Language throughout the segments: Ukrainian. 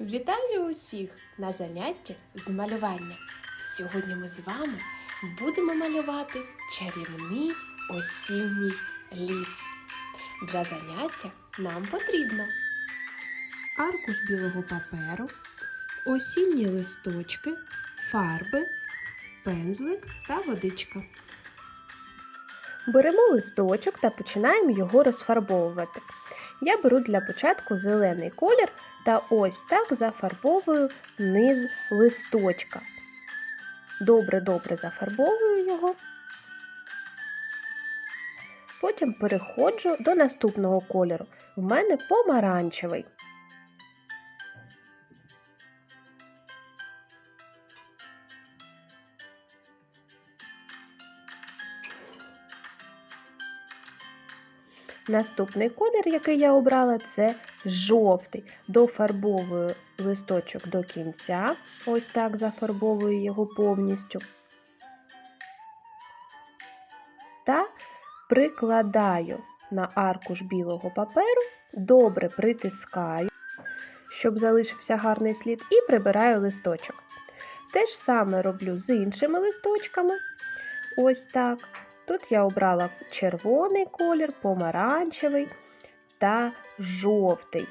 Вітаю усіх на занятті з малювання. Сьогодні ми з вами будемо малювати чарівний осінній ліс. Для заняття нам потрібно аркуш білого паперу, осінні листочки, фарби, пензлик та водичка. Беремо листочок та починаємо його розфарбовувати. Я беру для початку зелений колір та ось так зафарбовую низ листочка. Добре-добре зафарбовую його. Потім переходжу до наступного кольору. В мене помаранчевий. Наступний колір, який я обрала, це жовтий. Дофарбовую листочок до кінця. Ось так зафарбовую його повністю. Та прикладаю на аркуш білого паперу, добре притискаю, щоб залишився гарний слід, і прибираю листочок. Те ж саме роблю з іншими листочками. Ось так. Тут я обрала червоний колір, помаранчевий та жовтий.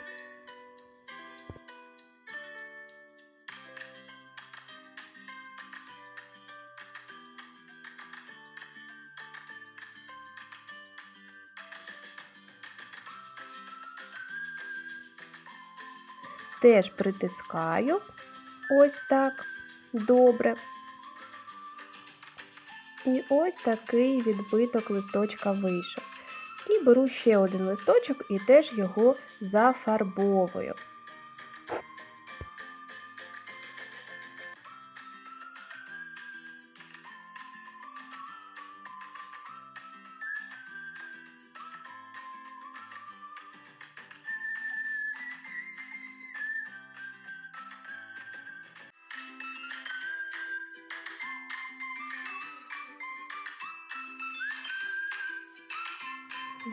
Теж притискаю ось так добре. І ось такий відбиток листочка вийшов. І беру ще один листочок і теж його зафарбовую.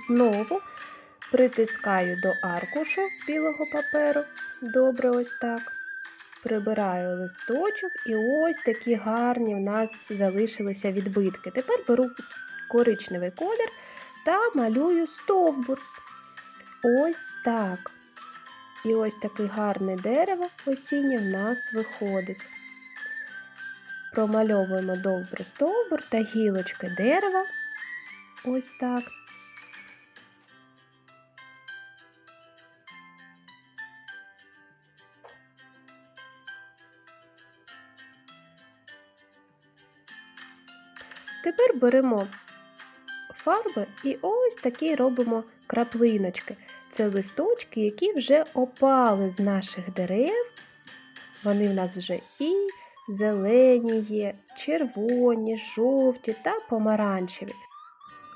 Знову притискаю до аркушу білого паперу. Добре, ось так. Прибираю листочок, і ось такі гарні в нас залишилися відбитки. Тепер беру коричневий колір та малюю стовбур. Ось так. І ось таке гарне дерево осіннє в нас виходить. Промальовуємо добре стовбур та гілочки дерева. Ось так. Тепер беремо фарби і ось такі робимо краплиночки. Це листочки, які вже опали з наших дерев. Вони в нас вже і зелені є, червоні, жовті та помаранчеві.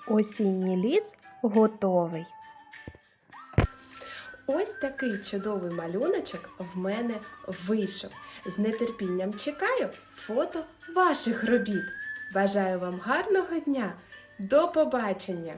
Осінній ліс готовий. ось такий чудовий малюночок в мене вийшов. З нетерпінням чекаю фото ваших робіт. Бажаю вам гарного дня! До побачення!